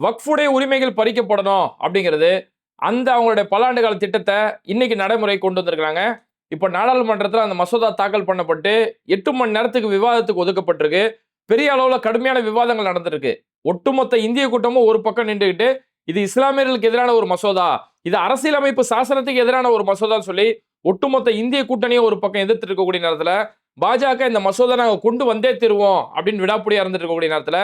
வக்ஃபுடைய உரிமைகள் பறிக்கப்படணும் அப்படிங்கிறது அந்த அவங்களுடைய பல ஆண்டு கால திட்டத்தை இன்னைக்கு நடைமுறை கொண்டு வந்திருக்கிறாங்க. இப்போ நாடாளுமன்றத்தில் அந்த மசோதா தாக்கல் பண்ணப்பட்டு எட்டு மணி நேரத்துக்கு விவாதத்துக்கு ஒதுக்கப்பட்டிருக்கு. பெரிய அளவில் கடுமையான விவாதங்கள் நடந்திருக்கு. ஒட்டுமொத்த இந்திய கூட்டமும் ஒரு பக்கம் நின்றுக்கிட்டு இது இஸ்லாமியர்களுக்கு எதிரான ஒரு மசோதா இது அரசியலமைப்பு சாசனத்துக்கு எதிரான ஒரு மசோதான்னு சொல்லி ஒட்டுமொத்த இந்திய கூட்டணியை ஒரு பக்கம் எதிர்த்து இருக்கக்கூடிய நேரத்தில் பாஜக இந்த மசோதா நாங்கள் கொண்டு வந்தே தருவோம் அப்படின்னு விடாப்பிடியா இருந்துட்டு இருக்கக்கூடிய நேரத்தில்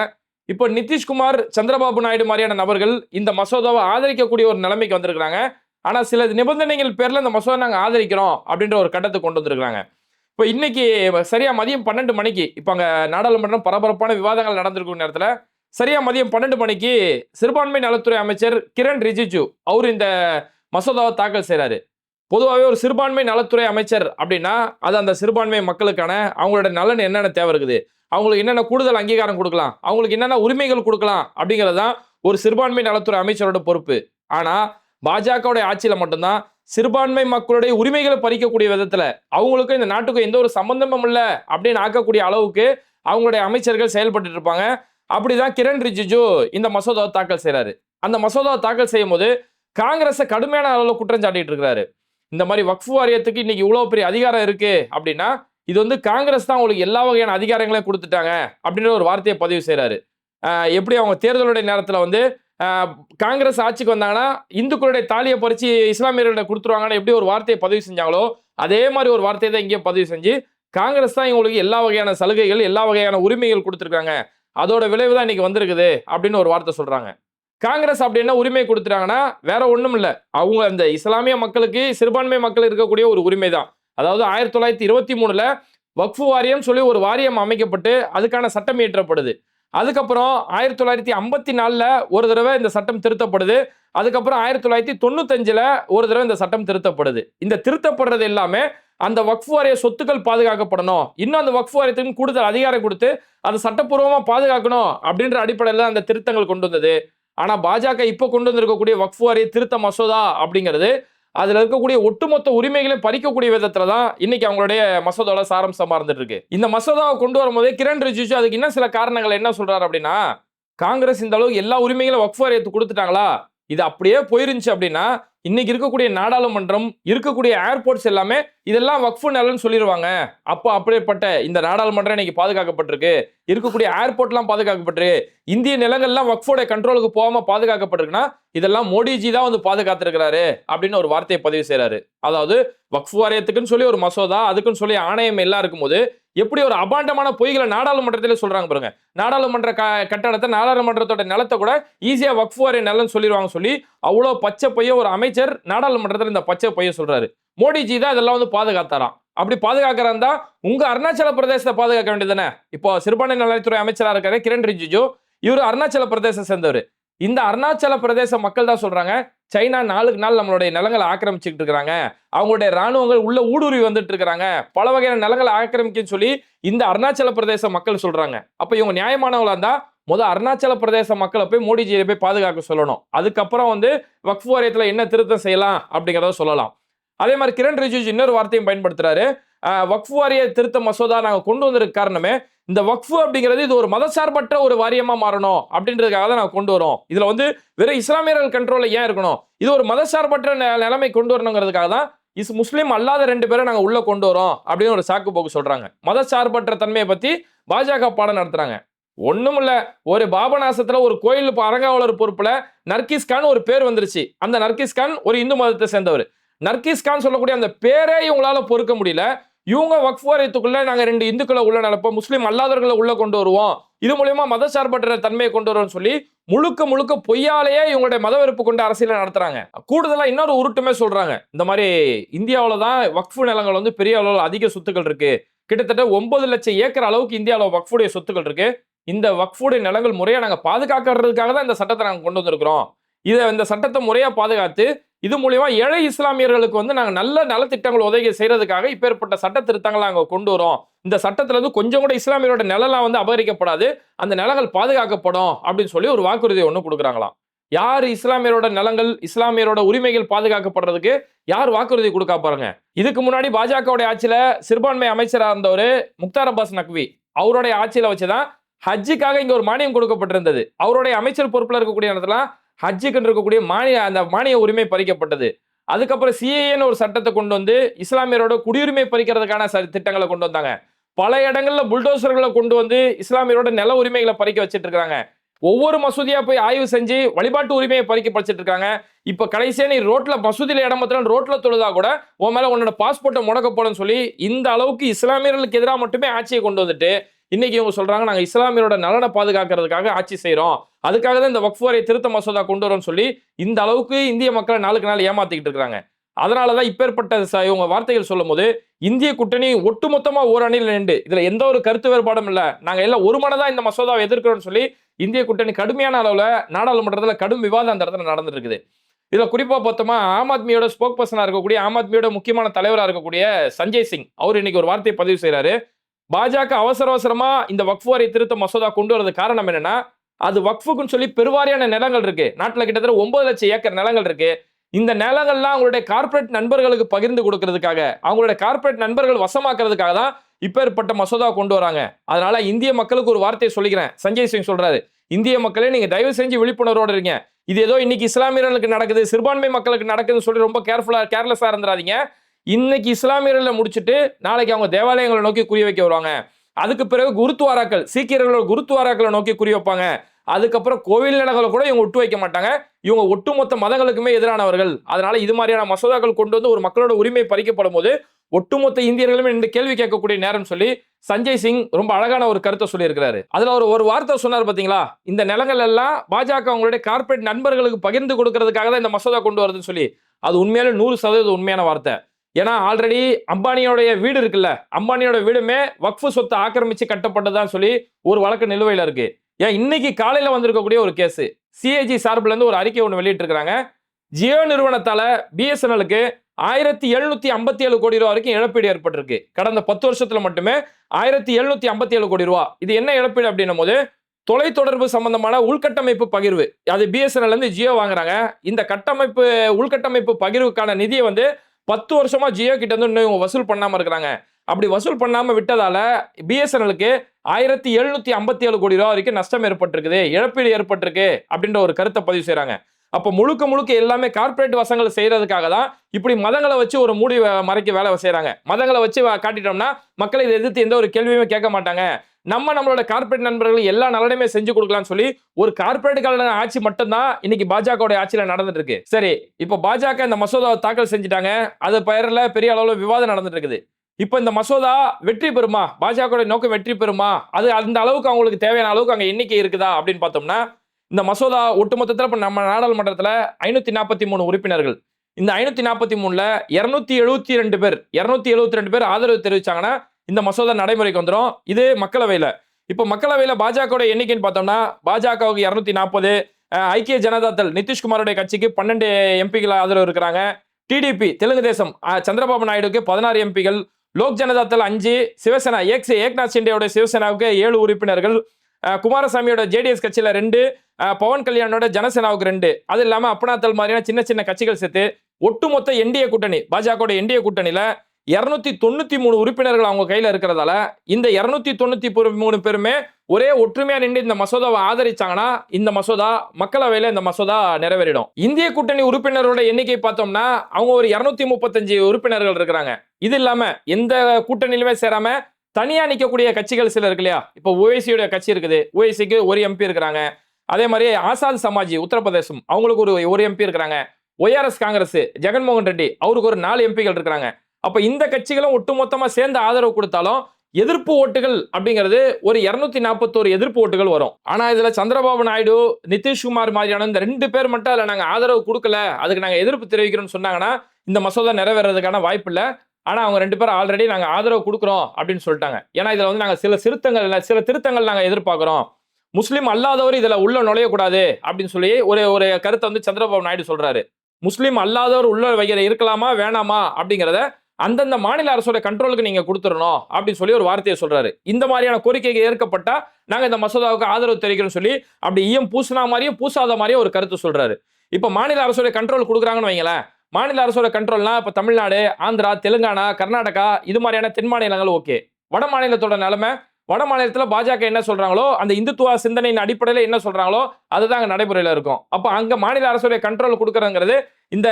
இப்போ நிதிஷ்குமார் சந்திரபாபு நாயுடு மாதிரியான நபர்கள் இந்த மசோதாவை ஆதரிக்கக்கூடிய ஒரு நிலைமைக்கு வந்திருக்கிறாங்க. ஆனால் சில நிபந்தனைகள் பேரில் இந்த மசோதா நாங்கள் ஆதரிக்கிறோம் அப்படின்ற ஒரு கட்டத்தை கொண்டு வந்திருக்கிறாங்க. இப்போ இன்னைக்கு சரியா மதியம் பன்னெண்டு மணிக்கு இப்போ அங்கே நாடாளுமன்றம் பரபரப்பான விவாதங்கள் நடந்திருக்கும் நேரத்தில் சரியா மதியம் பன்னெண்டு மணிக்கு சிறுபான்மை நலத்துறை அமைச்சர் கிரண் ரிஜிஜு அவர் இந்த மசோதாவை தாக்கல் செய்கிறாரு பொதுவாகவே ஒரு சிறுபான்மை நலத்துறை அமைச்சர் அப்படின்னா அது அந்த சிறுபான்மை மக்களுக்கான அவங்களோட நலன் என்னென்ன தேவை இருக்குது? அவங்களுக்கு என்னென்ன கூடுதல் அங்கீகாரம் கொடுக்கலாம்? அவங்களுக்கு என்னென்ன உரிமைகள் கொடுக்கலாம்? அப்படிங்கிறது தான் ஒரு சிறுபான்மை நலத்துறை அமைச்சரோட பொறுப்பு. ஆனால் பாஜகவுடைய ஆட்சியில் மட்டும்தான் சிறுபான்மை மக்களுடைய உரிமைகளை பறிக்கக்கூடிய விதத்தில் அவங்களுக்கும் இந்த நாட்டுக்கும் எந்த ஒரு சம்பந்தமும் இல்லை அப்படின்னு ஆக்கக்கூடிய அளவுக்கு அவங்களுடைய அமைச்சர்கள் செயல்பட்டு இருப்பாங்க. அப்படிதான் கிரண் ரிஜிஜு இந்த மசோதாவை தாக்கல் செய்கிறாரு அந்த மசோதாவை தாக்கல் செய்யும் போது காங்கிரஸை கடுமையான அளவில் குற்றம் சாட்டிட்டு இருக்கிறாரு. இந்த மாதிரி வக்ஃபு வாரியத்துக்கு இன்னைக்கு இவ்வளோ பெரிய அதிகாரம் இருக்கு அப்படின்னா இது வந்து காங்கிரஸ் தான் உங்களுக்கு எல்லா வகையான அதிகாரங்களையும் கொடுத்துட்டாங்க அப்படின்ற ஒரு வார்த்தையை பதிவு செய்கிறாரு எப்படி அவங்க தேர்தலுடைய நேரத்தில் வந்து காங்கிரஸ் ஆட்சிக்கு வந்தாங்கன்னா இந்துக்களுடைய தாலியை பறித்து இஸ்லாமியர்களிடம் கொடுத்துருவாங்கன்னு எப்படி ஒரு வார்த்தையை பதிவு செஞ்சாங்களோ அதே மாதிரி ஒரு வார்த்தையை தான் இங்கேயும் பதிவு செஞ்சு காங்கிரஸ் தான் இவங்களுக்கு எல்லா வகையான சலுகைகள் எல்லா வகையான உரிமைகள் கொடுத்துருக்காங்க. அதோட விளைவு தான் இன்னைக்கு வந்திருக்குது அப்படின்னு ஒரு வார்த்தை சொல்கிறாங்க காங்கிரஸ் அப்படி என்ன உரிமை கொடுத்துட்டாங்கன்னா வேற ஒன்றும் இல்லை. அவங்க அந்த இஸ்லாமிய மக்களுக்கு சிறுபான்மை மக்கள் இருக்கக்கூடிய ஒரு உரிமை தான் அதாவது ஆயிரத்தி தொள்ளாயிரத்தி இருபத்தி மூணில் வக்ஃபு வாரியம் சொல்லி ஒரு வாரியம் அமைக்கப்பட்டு அதுக்கான சட்டம் இயற்றப்படுது. அதுக்கப்புறம் ஆயிரத்தி தொள்ளாயிரத்தி ஐம்பத்தி நாலில் ஒரு தடவை இந்த சட்டம் திருத்தப்படுது. அதுக்கப்புறம் ஆயிரத்தி தொள்ளாயிரத்தி தொண்ணூத்தஞ்சில் ஒரு தடவை இந்த சட்டம் திருத்தப்படுது. இந்த திருத்தப்படுறது எல்லாமே அந்த வக்ஃபு வாரிய சொத்துக்கள் பாதுகாக்கப்படணும். இன்னும் அந்த வக்ஃபு வாரியத்துக்கு கூடுதல் அதிகாரம் கொடுத்து அதை சட்டப்பூர்வமாக பாதுகாக்கணும் அப்படின்ற அடிப்படையில் தான் அந்த திருத்தங்கள் கொண்டு வந்தது. ஆனால் பாஜக இப்போ கொண்டு வந்திருக்கக்கூடிய வக்ஃபு வாரிய திருத்த மசோதா அப்படிங்கிறது அதில் இருக்கக்கூடிய ஒட்டுமொத்த உரிமைகளையும் பறிக்கக்கூடிய விதத்தில் தான் இன்னைக்கு அவங்களுடைய மசோதாவில் சாரம்சமாக இருந்துட்டு இருக்கு. இந்த மசோதாவை கொண்டு வரும்போதே கிரண் ரிஜிஜு அதுக்கு இன்னும் சில காரணங்கள் என்ன சொல்கிறார் அப்படின்னா காங்கிரஸ் இந்த அளவுக்கு எல்லா உரிமைகளும் வக்ஃபு வாரியத்துக்கு கொடுத்துட்டாங்களா? இது அப்படியே போயிருந்துச்சு அப்படின்னா இன்னைக்கு இருக்கக்கூடிய நாடாளுமன்றம் இருக்கக்கூடிய ஏர்போர்ட்ஸ் எல்லாமே இதெல்லாம் வக்ஃபு நலன்னு சொல்லிடுவாங்க அப்போ அப்படிப்பட்ட இந்த நாடாளுமன்றம் இன்னைக்கு பாதுகாக்கப்பட்டிருக்கு. இருக்கக்கூடிய ஏர்போர்ட்லாம் பாதுகாக்கப்பட்டிருக்கு. இந்திய நிலங்கள்லாம் வக்ஃபோட கண்ட்ரோலுக்கு போகாம பாதுகாக்கப்பட்டிருக்குன்னா இதெல்லாம் மோடிஜி தான் வந்து பாதுகாத்திருக்கிறாரு அப்படின்னு ஒரு வார்த்தையை பதிவு செய்கிறாரு அதாவது வக்ஃபு வாரியத்துக்குன்னு சொல்லி ஒரு மசோதா அதுக்குன்னு சொல்லி ஆணையம் எல்லாம் இருக்கும்போது எப்படி ஒரு அபாண்டமான பொய்களை நாடாளுமன்றத்திலே சொல்றாங்க பாருங்க. நாடாளுமன்ற க கட்டடத்தை நாடாளுமன்றத்தோட நிலத்தை கூட ஈஸியா வக்ஃபு வாரிய நிலம்னு சொல்லிடுவாங்க சொல்லி அவ்வளோ பச்சை பைய ஒரு அமைச்சர் நாடாளுமன்றத்தில் இந்த பச்சை பைய சொல்றாரு. மோடிஜி தான் இதெல்லாம் வந்து பாதுகாத்தாராம். அப்படி பாதுகாக்கிறாந்தா உங்க அருணாச்சல பிரதேசத்தை பாதுகாக்க வேண்டியதுதானே? இப்போ சிறுபான்மை நலத்துறை அமைச்சராக இருக்காரு கிரண் ரிஜிஜு. இவர் அருணாச்சல பிரதேசம் சேர்ந்தவர். இந்த அருணாச்சல பிரதேச மக்கள் தான் சொல்றாங்க. சைனா நாளுக்கு நாள் நம்மளுடைய நிலங்களை ஆக்கிரமிச்சுக்கிட்டு இருக்கிறாங்க. அவங்களுடைய ராணுவங்கள் உள்ள ஊடுருவி வந்துட்டு இருக்கிறாங்க. பல வகையான நிலங்களை ஆக்கிரமிக்குன்னு சொல்லி இந்த அருணாச்சல பிரதேச மக்கள் சொல்றாங்க. அப்ப இவங்க நியாயமானவங்களா இருந்தா முதல் அருணாச்சல பிரதேச மக்களை போய் மோடிஜியை போய் பாதுகாக்க சொல்லணும். அதுக்கப்புறம் வந்து வக்ஃபு வாரியத்தில் என்ன திருத்தம் செய்யலாம் அப்படிங்கிறத சொல்லலாம். அதே மாதிரி கிரண் ரிஜிஜு இன்னொரு வார்த்தையும் பயன்படுத்துறாரு. ஆஹ் வக்ஃபு வாரிய திருத்த மசோதா நாங்கள் கொண்டு வந்திருக்க காரணமே இந்த வக்ஃபு அப்படிங்கிறது இது ஒரு மதசார்பற்ற ஒரு வாரியமாக மாறணும் அப்படின்றதுக்காக தான் நான் கொண்டு வரோம். இதில் வந்து வெறும் இஸ்லாமியர்கள் கண்ட்ரோலில் ஏன் இருக்கணும்? இது ஒரு மதசார்பற்ற நிலைமை கொண்டு வரணுங்கிறதுக்காக தான் இஸ் முஸ்லீம் அல்லாத ரெண்டு பேரை நாங்கள் உள்ளே கொண்டு வரோம் அப்படின்னு ஒரு சாக்கு போக்கு சொல்கிறாங்க மதசார்பற்ற தன்மையை பற்றி பாஜக பாடம் நடத்துகிறாங்க ஒன்றும் இல்லை. ஒரு பாபநாசத்தில் ஒரு கோயில் இப்போ அரங்காவலர் பொறுப்பில் நர்கிஸ் கான் ஒரு பேர் வந்துருச்சு. அந்த நர்கிஸ்கான் ஒரு இந்து மதத்தை சேர்ந்தவர். நர்கிஸ்கான் சொல்லக்கூடிய அந்த பேரே இவங்களால பொறுக்க முடியல. இவங்க வக்ஃப் வாரியத்துக்குள்ள நாங்கள் ரெண்டு இந்துக்களை உள்ள நினைப்போம் முஸ்லீம் அல்லாதவர்களை உள்ள கொண்டு வருவோம். இது மூலியமா மதசார்பற்ற தன்மையை கொண்டு வருவோம்னு சொல்லி முழுக்க முழுக்க பொய்யாலேயே இவங்களுடைய மத வெறுப்பு கொண்டு அரசியலை நடத்துறாங்க. கூடுதலா இன்னொரு உருட்டுமே சொல்றாங்க. இந்த மாதிரி இந்தியாவில தான் வக்ஃபு நிலங்கள் வந்து பெரிய அளவில் அதிக சொத்துக்கள் இருக்கு. கிட்டத்தட்ட ஒன்பது லட்சம் ஏக்கர் அளவுக்கு இந்தியாவில் வக்ஃபுடைய சொத்துக்கள் இருக்கு. இந்த வக்ஃபுடைய நிலங்கள் முறையை நாங்கள் பாதுகாக்கிறதுக்காக தான் இந்த சட்டத்தை நாங்கள் கொண்டு வந்திருக்கிறோம். இதை இந்த சட்டத்தை முறையாக பாதுகாத்து இது மூலியமா ஏழை இஸ்லாமியர்களுக்கு வந்து நாங்கள் நல்ல நலத்திட்டங்கள் உதவி செய்யறதுக்காக இப்பேற்பட்ட சட்ட திருத்தங்களை அங்கே கொண்டு வரோம். இந்த சட்டத்துல இருந்து கொஞ்சம் கூட இஸ்லாமியரோட நிலலாம் வந்து அபகரிக்கப்படாது. அந்த நிலங்கள் பாதுகாக்கப்படும் அப்படின்னு சொல்லி ஒரு வாக்குறுதி ஒன்று கொடுக்குறாங்களாம். யார் இஸ்லாமியரோட நிலங்கள் இஸ்லாமியரோட உரிமைகள் பாதுகாக்கப்படுறதுக்கு யார் வாக்குறுதி கொடுக்கா பாருங்க. இதுக்கு முன்னாடி பாஜகவுடைய ஆட்சியில சிறுபான்மை அமைச்சராக இருந்தவர் முக்தார் அப்பாஸ் நக்வி. அவருடைய ஆட்சியில வச்சுதான் ஹஜ்ஜுக்காக இங்க ஒரு மானியம் கொடுக்கப்பட்டிருந்தது. அவருடைய அமைச்சர் பொறுப்புல இருக்கக்கூடிய இடத்துல ஹஜ்ஜுக்கு இருக்கக்கூடிய மானிய அந்த மானிய உரிமை பறிக்கப்பட்டது. அதுக்கப்புறம் சிஏஏன்னு ஒரு சட்டத்தை கொண்டு வந்து இஸ்லாமியரோட குடியுரிமை பறிக்கிறதுக்கான ச- திட்டங்களை கொண்டு வந்தாங்க. பல இடங்கள்ல புல்டோசர்களை கொண்டு வந்து இஸ்லாமியரோட நில உரிமைகளை பறிக்க வச்சுட்டு இருக்காங்க ஒவ்வொரு மசூதியா போய் ஆய்வு செஞ்சு வழிபாட்டு உரிமையை பறிக்க படிச்சுட்டு இருக்காங்க இப்ப கடைசியா நீ ரோட்ல மசூதியில இடம் மாத்திரம் ரோட்ல தொழுதா கூட உன் மேல உன்னோட பாஸ்போர்ட்டை முடக்க போலன்னு சொல்லி இந்த அளவுக்கு இஸ்லாமியர்களுக்கு எதிராக மட்டுமே ஆட்சியை கொண்டு வந்துட்டு இன்னைக்கு இவங்க சொல்றாங்க நாங்கள் இஸ்லாமியரோட நலனை பாதுகாக்கிறதுக்காக ஆட்சி செய்கிறோம் அதுக்காக தான் இந்த வக்ஃப் திருத்த மசோதா கொண்டு வரோம்னு சொல்லி இந்த அளவுக்கு இந்திய மக்களை நாளுக்கு நாள் ஏமாத்திக்கிட்டு இருக்கிறாங்க அதனால தான் இப்பேற்பட்ட இவங்க வார்த்தைகள் சொல்லும் போது இந்திய கூட்டணி ஒட்டுமொத்தமா ஓரணியில் நின்று இதில் எந்த ஒரு கருத்து வேறுபாடும் இல்லை. நாங்கள் எல்லாம் ஒரு மனதாக இந்த மசோதாவை எதிர்க்கிறோம்னு சொல்லி இந்திய கூட்டணி கடுமையான அளவில் நாடாளுமன்றத்தில் கடும் விவாதம் அந்த இடத்துல நடந்துட்டு இருக்குது குறிப்பாக பார்த்தோமா ஆம் ஆத்மியோட ஸ்போக் பர்சனாக இருக்கக்கூடிய ஆம் ஆத்மியோட முக்கியமான தலைவராக இருக்கக்கூடிய சஞ்சய் சிங் அவர் இன்னைக்கு ஒரு வார்த்தையை பதிவு செய்கிறாரு பாஜக அவசர அவசரமா இந்த வக்ஃப் வாரிய திருத்த மசோதா கொண்டு வரது காரணம் என்னன்னா அது வக்ஃபுக்குன்னு சொல்லி பெருவாரியான நிலங்கள் இருக்கு. நாட்டில் கிட்டத்தட்ட ஒன்பது லட்சம் ஏக்கர் நிலங்கள் இருக்கு. இந்த நிலங்கள்லாம் அவங்களுடைய கார்ப்பரேட் நண்பர்களுக்கு பகிர்ந்து கொடுக்கறதுக்காக அவங்களுடைய கார்ப்பரேட் நண்பர்கள் வசமாக்குறதுக்காக தான் இப்பேற்பட்ட மசோதா கொண்டு வராங்க. அதனால இந்திய மக்களுக்கு ஒரு வார்த்தையை சொல்லிக்கிறேன். சஞ்சய் சிங் சொல்றாரு இந்திய மக்களே நீங்க தயவு செஞ்சு விழிப்புணர்வோட இருங்க. இது ஏதோ இன்னைக்கு இஸ்லாமியர்களுக்கு நடக்குது சிறுபான்மை மக்களுக்கு நடக்குதுன்னு சொல்லி ரொம்ப கேர்ஃபுல்லா கேர்லெஸ்ஸா இருந்துடாதீங்க இன்னைக்கு இஸ்லாமியர்களை முடிச்சுட்டு நாளைக்கு அவங்க தேவாலயங்களை நோக்கி குறி வைக்க வருவாங்க. அதுக்கு பிறகு குருத்வாராக்கள் சீக்கியர்களோட குருத்வாராக்களை நோக்கி குறி வைப்பாங்க. அதுக்கப்புறம் கோவில் நிலங்களை கூட இவங்க ஒட்டு வைக்க மாட்டாங்க. இவங்க ஒட்டுமொத்த மதங்களுக்குமே எதிரானவர்கள். அதனால இது மாதிரியான மசோதாக்கள் கொண்டு வந்து ஒரு மக்களோட உரிமை பறிக்கப்படும் போது ஒட்டுமொத்த இந்தியர்களுமே இந்த கேள்வி கேட்கக்கூடிய நேரம் சொல்லி சஞ்சய் சிங் ரொம்ப அழகான ஒரு கருத்தை சொல்லியிருக்கிறாரு. அதுல ஒரு ஒரு வார்த்தை சொன்னார் பாத்தீங்களா? இந்த நிலங்கள் எல்லாம் பாஜக அவங்களுடைய கார்ப்பரேட் நண்பர்களுக்கு பகிர்ந்து கொடுக்கறதுக்காக தான் இந்த மசோதா கொண்டு வருதுன்னு சொல்லி. அது உண்மையாலே நூறு சதவீதம் உண்மையான வார்த்தை. ஏன்னா ஆல்ரெடி அம்பானியோடைய வீடு இருக்குல்ல அம்பானியோட வீடுமே வக்ஃபு சொத்தை ஆக்கிரமிச்சு கட்டப்பட்டதான்னு சொல்லி ஒரு வழக்கு நிலுவையில் இருக்கு. ஏன் இன்னைக்கு காலையில் வந்திருக்கக்கூடிய ஒரு கேஸ் சிஏஜி சார்பில் இருந்து ஒரு அறிக்கை ஒன்று வெளியிட்டிருக்கிறாங்க. ஜியோ நிறுவனத்தால் பிஎஸ்என்எலுக்கு ஆயிரத்தி எழுநூத்தி ஐம்பத்தி ஏழு கோடி ரூபா வரைக்கும் இழப்பீடு ஏற்பட்டிருக்கு. கடந்த பத்து வருஷத்துல மட்டுமே ஆயிரத்தி எழுநூத்தி ஐம்பத்தி ஏழு கோடி ரூபா. இது என்ன இழப்பீடு அப்படின்னும் போது தொலைத்தொடர்பு சம்பந்தமான உள்கட்டமைப்பு பகிர்வு. அது பிஎஸ்என்எல் இருந்து ஜியோ வாங்குறாங்க. இந்த கட்டமைப்பு உள்கட்டமைப்பு பகிர்வுக்கான நிதியை வந்து பத்து வருஷமா ஜியோ கிட்ட இருந்து இன்னும் இவங்க வசூல் பண்ணாம இருக்கிறாங்க. அப்படி வசூல் பண்ணாம விட்டதால பிஎஸ்என்எலுக்கு ஆயிரத்தி எழுநூத்தி ஐம்பத்தி ஏழு கோடி ரூபா வரைக்கும் நஷ்டம் ஏற்பட்டிருக்குது இழப்பீடு ஏற்பட்டிருக்கு அப்படின்ற ஒரு கருத்தை பதிவு செய்கிறாங்க அப்போ முழுக்க முழுக்க எல்லாமே கார்ப்பரேட் வசங்களை செய்யறதுக்காக தான் இப்படி மதங்களை வச்சு ஒரு மூடி மறைக்க வேலை செய்கிறாங்க மதங்களை வச்சு காட்டிட்டோம்னா மக்களை இதை எதிர்த்து எந்த ஒரு கேள்வியுமே கேட்க மாட்டாங்க. நம்ம நம்மளோட கார்ப்பரேட் நண்பர்கள் எல்லா நலனையுமே செஞ்சு கொடுக்கலாம்னு சொல்லி ஒரு கார்ப்பரேட்டுக்கான ஆட்சி மட்டும்தான் இன்னைக்கு பாஜகவுடைய ஆட்சியில நடந்துட்டு இருக்கு சரி இப்போ பாஜக இந்த மசோதாவை தாக்கல் செஞ்சுட்டாங்க. அது பெயர்ல பெரிய அளவில் விவாதம் நடந்துட்டு இருக்குது இப்போ இந்த மசோதா வெற்றி பெறுமா? பாஜகவுடைய நோக்கம் வெற்றி பெறுமா? அது அந்த அளவுக்கு அவங்களுக்கு தேவையான அளவுக்கு அங்கே எண்ணிக்கை இருக்குதா அப்படின்னு பார்த்தோம்னா இந்த மசோதா ஒட்டுமொத்தத்தில் இப்போ நம்ம நாடாளுமன்றத்தில் ஐநூற்றி நாற்பத்தி மூணு உறுப்பினர்கள். இந்த ஐநூற்றி நாற்பத்தி மூணில் இரநூத்தி எழுபத்தி ரெண்டு பேர் இரநூத்தி எழுபத்தி ரெண்டு பேர் ஆதரவு தெரிவிச்சாங்கன்னா இந்த மசோதா நடைமுறைக்கு வந்துடும் இது மக்களவையில். இப்போ மக்களவையில் பாஜகவோட எண்ணிக்கைன்னு பார்த்தோம்னா பாஜகவுக்கு இரநூத்தி நாற்பது ஐக்கிய ஜனதா தள் கட்சிக்கு பன்னெண்டு எம்பிகள் ஆதரவு இருக்கிறாங்க. டிடிபி தெலுங்கு தேசம் சந்திரபாபு நாயுடுக்கு பதினாறு எம்பிகள் லோக் ஜனதா தள் அஞ்சு சிவசேனா ஏக் ஏக்நாத் ஷிண்டேயோட சிவசேனாவுக்கு ஏழு உறுப்பினர்கள் குமாரசாமியோட ஜேடிஎஸ் கட்சியில் ரெண்டு பவன் கல்யாணோட ஜனசேனாவுக்கு ரெண்டு. அது இல்லாமல் அப்பனாத்தல் மாதிரியான சின்ன சின்ன கட்சிகள் சேர்த்து ஒட்டுமொத்த என்டிஏ கூட்டணி பாஜகவோட என்டிஏ கூட்டணியில் இருநூத்தி தொண்ணூத்தி மூணு உறுப்பினர்கள் அவங்க கையில இருக்கிறதால இந்த இருநூத்தி தொண்ணூத்தி மூணு பேருமே ஒரே ஒற்றுமையா நின்று இந்த மசோதாவை ஆதரிச்சாங்கன்னா இந்த மசோதா மக்களவையில இந்த மசோதா நிறைவேறிடும். இந்திய கூட்டணி உறுப்பினரோட எண்ணிக்கை பார்த்தோம்னா அவங்க ஒரு இருநூத்தி முப்பத்தஞ்சு உறுப்பினர்கள் இருக்கிறாங்க. இது இல்லாம எந்த கூட்டணியிலுமே சேராம தனியாக நிற்கக்கூடிய கட்சிகள் சில இருக்கு இல்லையா? இப்போ ஓவைசியோட கட்சி இருக்குது. ஓவைசிக்கு ஒரு எம்பி இருக்கிறாங்க. அதே மாதிரி ஆசாத் சமாஜி உத்தரப்பிரதேசம் அவங்களுக்கு ஒரு ஒரு எம்பி இருக்கிறாங்க. ஒய்ஆர்எஸ் காங்கிரஸ் ஜெகன்மோகன் ரெட்டி அவருக்கு ஒரு நாலு எம்பிகள் இருக்கிறாங்க. அப்போ இந்த கட்சிகளும் ஒட்டுமொத்தமாக சேர்ந்து ஆதரவு கொடுத்தாலும் எதிர்ப்பு ஓட்டுகள் அப்படிங்கிறது ஒரு இரநூத்தி நாற்பத்தோரு எதிர்ப்பு ஓட்டுகள் வரும். ஆனால் இதில் சந்திரபாபு நாயுடு நிதிஷ்குமார் மாதிரியான இந்த ரெண்டு பேர் மட்டும் அதில் நாங்கள் ஆதரவு கொடுக்கல. அதுக்கு நாங்கள் எதிர்ப்பு தெரிவிக்கிறோம்னு சொன்னாங்கன்னா இந்த மசோதா நிறைவேறதுக்கான வாய்ப்பு இல்லை. ஆனால் அவங்க ரெண்டு பேரும் ஆல்ரெடி நாங்கள் ஆதரவு கொடுக்குறோம் அப்படின்னு சொல்லிட்டாங்க. ஏன்னா இதில் வந்து நாங்கள் சில சிறுத்தங்கள் இல்லை சில திருத்தங்கள் நாங்கள் எதிர்பார்க்குறோம். முஸ்லீம் அல்லாதவர் இதில் உள்ள நுழையக்கூடாது அப்படின்னு சொல்லி ஒரு ஒரு கருத்தை வந்து சந்திரபாபு நாயுடு சொல்கிறாரு முஸ்லீம் அல்லாதவர் உள்ள வைக்கிற இருக்கலாமா வேணாமா அப்படிங்கிறத அந்தந்த மாநில அரசோட கண்ட்ரோலுக்கு நீங்கள் கொடுத்துடணும் அப்படின்னு சொல்லி ஒரு வார்த்தையை சொல்கிறாரு இந்த மாதிரியான கோரிக்கைகள் ஏற்கப்பட்டால் நாங்கள் இந்த மசோதாவுக்கு ஆதரவு தெரிவிக்கிறோம் சொல்லி அப்படி ஈயம் பூசினா மாதிரியும் பூசாத மாதிரியும் ஒரு கருத்து சொல்கிறாரு இப்போ மாநில அரசோட கண்ட்ரோல் கொடுக்குறாங்கன்னு வைங்களேன் மாநில அரசோட கண்ட்ரோல்னா இப்போ தமிழ்நாடு ஆந்திரா தெலுங்கானா கர்நாடகா இது மாதிரியான தென் மாநிலங்கள் ஓகே வட மாநிலத்தோட நிலைமை வட மாநிலத்தில் பாஜக என்ன சொல்கிறாங்களோ அந்த இந்துத்துவ சிந்தனையின் அடிப்படையில் என்ன சொல்கிறாங்களோ அதுதான் அங்கே நடைமுறையில் இருக்கும். அப்போ அங்கே மாநில அரசுடைய கண்ட்ரோல் கொடுக்குறங்கிறது இந்த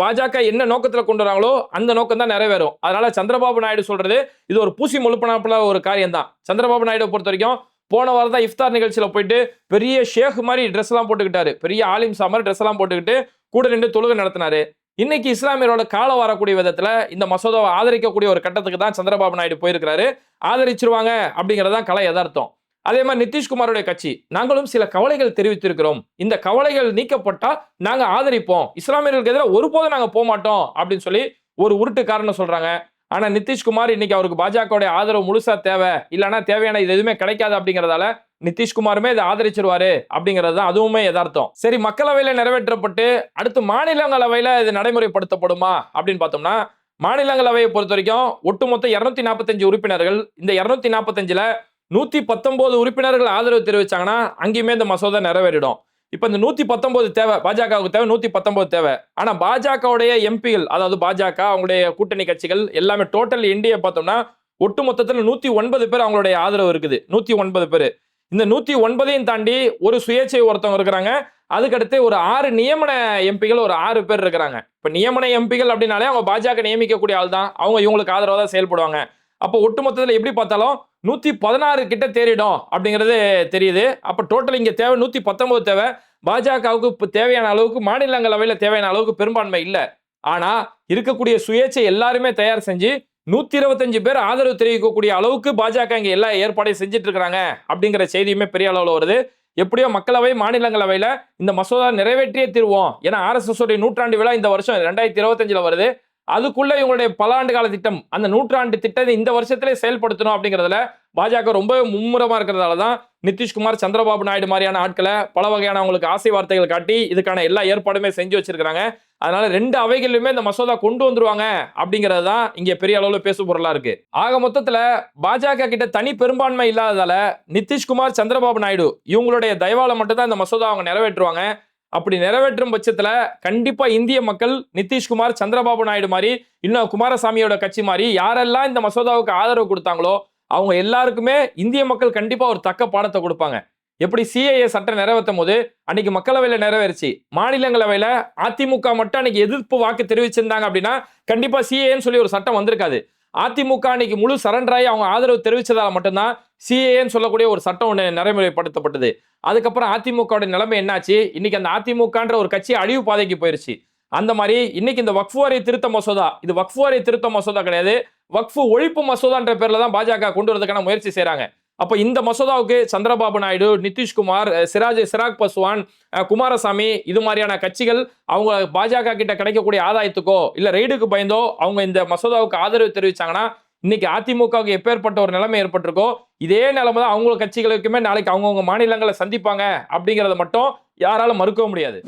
பாஜக என்ன நோக்கத்தில் கொண்டு வராங்களோ அந்த நோக்கம் தான் நிறைவேறும். அதனால சந்திரபாபு நாயுடு சொல்றது இது ஒரு பூசி முழுப்பனாப்புல ஒரு காரியம் தான் சந்திரபாபு நாயுடு பொறுத்த வரைக்கும் போன வாரம் தான் இஃப்தார் நிகழ்ச்சியில் போயிட்டு பெரிய ஷேக் மாதிரி ட்ரெஸ் எல்லாம் போட்டுக்கிட்டாரு. பெரிய ஆலிம் சா மாதிரி ட்ரெஸ் எல்லாம் போட்டுக்கிட்டு கூட நின்று தொழுகை நடத்தினாரு. இன்னைக்கு இஸ்லாமியரோட காலம் வரக்கூடிய விதத்துல இந்த மசோதாவை ஆதரிக்கக்கூடிய ஒரு கட்டத்துக்கு தான் சந்திரபாபு நாயுடு போயிருக்கிறாரு. ஆதரிச்சிருவாங்க அப்படிங்கறதுதான் கலை எதார்த்தம் அதே மாதிரி நிதிஷ்குமாருடைய கட்சி நாங்களும் சில கவலைகள் தெரிவித்திருக்கிறோம். இந்த கவலைகள் நீக்கப்பட்டா நாங்க ஆதரிப்போம். இஸ்லாமியர்களுக்கு எதிராக ஒருபோதும் நாங்க போக மாட்டோம் அப்படின்னு சொல்லி ஒரு உருட்டு காரணம் சொல்றாங்க. ஆனா நிதிஷ்குமார் இன்னைக்கு அவருக்கு பாஜகவுடைய ஆதரவு முழுசா தேவை. இல்லைன்னா தேவையான இது எதுவுமே கிடைக்காது அப்படிங்கிறதால நிதிஷ்குமாருமே இதை ஆதரிச்சிருவாரு அப்படிங்கிறது தான் அதுவுமே எதார்த்தம் சரி மக்களவையில் நிறைவேற்றப்பட்டு அடுத்து மாநிலங்களவையில் இது நடைமுறைப்படுத்தப்படுமா அப்படின்னு பார்த்தோம்னா மாநிலங்களவையை பொறுத்த வரைக்கும் ஒட்டுமொத்த இரநூத்தி நாற்பத்தஞ்சு உறுப்பினர்கள் இந்த இரநூத்தி நாற்பத்தஞ்சில் நூற்றி பத்தொம்போது உறுப்பினர்கள் ஆதரவு தெரிவிச்சாங்கன்னா அங்கேயுமே இந்த மசோதா நிறைவேறிடும். இப்போ இந்த நூற்றி பத்தொம்போது தேவை பாஜகவுக்கு தேவை நூற்றி பத்தொம்போது தேவை. ஆனால் பாஜகவுடைய எம்பிகள் அதாவது பாஜக அவங்களுடைய கூட்டணி கட்சிகள் எல்லாமே டோட்டல் இந்தியா பார்த்தோம்னா ஒட்டு மொத்தத்தில் நூற்றி ஒன்பது பேர் அவங்களுடைய ஆதரவு இருக்குது. நூற்றி ஒன்பது பேர். இந்த நூத்தி ஒன்பதையும் தாண்டி ஒரு சுயேட்சை ஒருத்தவங்க இருக்கிறாங்க. அதுக்கடுத்து ஒரு ஆறு நியமன எம்பிகள் ஒரு ஆறு பேர் இருக்கிறாங்க. இப்ப நியமன எம்பிகள் அப்படின்னாலே அவங்க பாஜக நியமிக்கக்கூடிய ஆள் தான். அவங்க இவங்களுக்கு ஆதரவாக தான் செயல்படுவாங்க. அப்போ ஒட்டுமொத்தத்தில் எப்படி பார்த்தாலும் நூத்தி பதினாறு கிட்ட தேறிடும் அப்படிங்கிறது தெரியுது. அப்ப டோட்டல் இங்க தேவை நூத்தி பத்தொன்பது தேவை. பாஜகவுக்கு இப்போ தேவையான அளவுக்கு மாநிலங்களவையில் தேவையான அளவுக்கு பெரும்பான்மை இல்லை. ஆனா இருக்கக்கூடிய சுயேட்சை எல்லாருமே தயார் செஞ்சு நூத்தி இருபத்தஞ்சு பேர் ஆதரவு தெரிவிக்கக்கூடிய அளவுக்கு பாஜக இங்க எல்லா ஏற்பாடையும் செஞ்சுட்டு இருக்கிறாங்க அப்படிங்கிற செய்தியுமே பெரிய அளவில் வருது. எப்படியோ மக்களவை மாநிலங்களவையில இந்த மசோதா நிறைவேற்றியே தீர்வோம். ஏன்னா ஆர்எஸ்எஸ் உடைய நூற்றாண்டு விழா இந்த வருஷம் ரெண்டாயிரத்தி இருபத்தஞ்சுல வருது. அதுக்குள்ள இவங்களுடைய பல ஆண்டு கால திட்டம் அந்த நூற்றாண்டு திட்டத்தை இந்த வருஷத்திலே செயல்படுத்தணும் அப்படிங்கிறதுல பாஜக ரொம்ப மும்முரமா இருக்கிறதால தான் நிதிஷ்குமார் சந்திரபாபு நாயுடு மாதிரியான ஆட்களை பல வகையான அவங்களுக்கு ஆசை வார்த்தைகள் காட்டி இதுக்கான எல்லா ஏற்பாடுமே செஞ்சு வச்சிருக்கிறாங்க. அதனால ரெண்டு அவைகளிலுமே இந்த மசோதா கொண்டு வந்துருவாங்க அப்படிங்கிறது தான் இங்கே பெரிய அளவில் பேசு பொருளா இருக்கு. ஆக மொத்தத்துல பாஜக கிட்ட தனி பெரும்பான்மை இல்லாததால நிதிஷ்குமார் சந்திரபாபு நாயுடு இவங்களுடைய தயவால மட்டும்தான் இந்த மசோதா அவங்க நிறைவேற்றுவாங்க. அப்படி நிறைவேற்றும் பட்சத்துல கண்டிப்பா இந்திய மக்கள் நிதிஷ்குமார் சந்திரபாபு நாயுடு மாதிரி இன்னும் குமாரசாமியோட கட்சி மாதிரி யாரெல்லாம் இந்த மசோதாவுக்கு ஆதரவு கொடுத்தாங்களோ அவங்க எல்லாருக்குமே இந்திய மக்கள் கண்டிப்பா ஒரு தக்க பாடத்தை கொடுப்பாங்க. எப்படி சிஏஏ சட்டம் நிறைவேற்றும் போது அன்னைக்கு மக்களவையில நிறைவேறுச்சு. மாநிலங்களவையில அதிமுக மட்டும் அன்னைக்கு எதிர்ப்பு வாக்கு தெரிவிச்சிருந்தாங்க அப்படின்னா கண்டிப்பா சிஏன்னு சொல்லி ஒரு சட்டம் வந்திருக்காது. அதிமுக அன்னைக்கு முழு சரண்டராகி அவங்க ஆதரவு தெரிவிச்சதால மட்டும்தான் சிஏன்னு சொல்லக்கூடிய ஒரு சட்டம் ஒன்று நடைமுறைப்படுத்தப்பட்டது. அதுக்கப்புறம் அதிமுகவோட நிலைமை என்னாச்சு? இன்னைக்கு அந்த அதிமுகன்ற ஒரு கட்சி அழிவு பாதைக்கு போயிருச்சு. அந்த மாதிரி இன்னைக்கு இந்த வக்ஃபு வாரிய திருத்த மசோதா இது வக்ஃபு வாரிய திருத்த மசோதா கிடையாது. வக்ஃபு ஒழிப்பு மசோதான்ற பேர்ல தான் பாஜக கொண்டு வரதுக்கான முயற்சி செய்கிறாங்க அப்ப இந்த மசோதாவுக்கு சந்திரபாபு நாயுடு நிதிஷ்குமார் சிராஜ் சிராக் பஸ்வான் குமாரசாமி இது மாதிரியான கட்சிகள் அவங்க பாஜக கிட்ட கிடைக்கக்கூடிய ஆதாயத்துக்கோ இல்ல ரெய்டுக்கு பயந்தோ அவங்க இந்த மசோதாவுக்கு ஆதரவு தெரிவிச்சாங்கன்னா இன்னைக்கு அதிமுகவுக்கு எப்பேற்பட்ட ஒரு நிலைமை ஏற்பட்டிருக்கோ இதே நிலைமை தான் அவங்க கட்சிகளுக்குமே நாளைக்கு அவங்கவுங்க மாநிலங்களை சந்திப்பாங்க அப்படிங்கறத மட்டும் யாராலும் மறுக்கவும் முடியாது.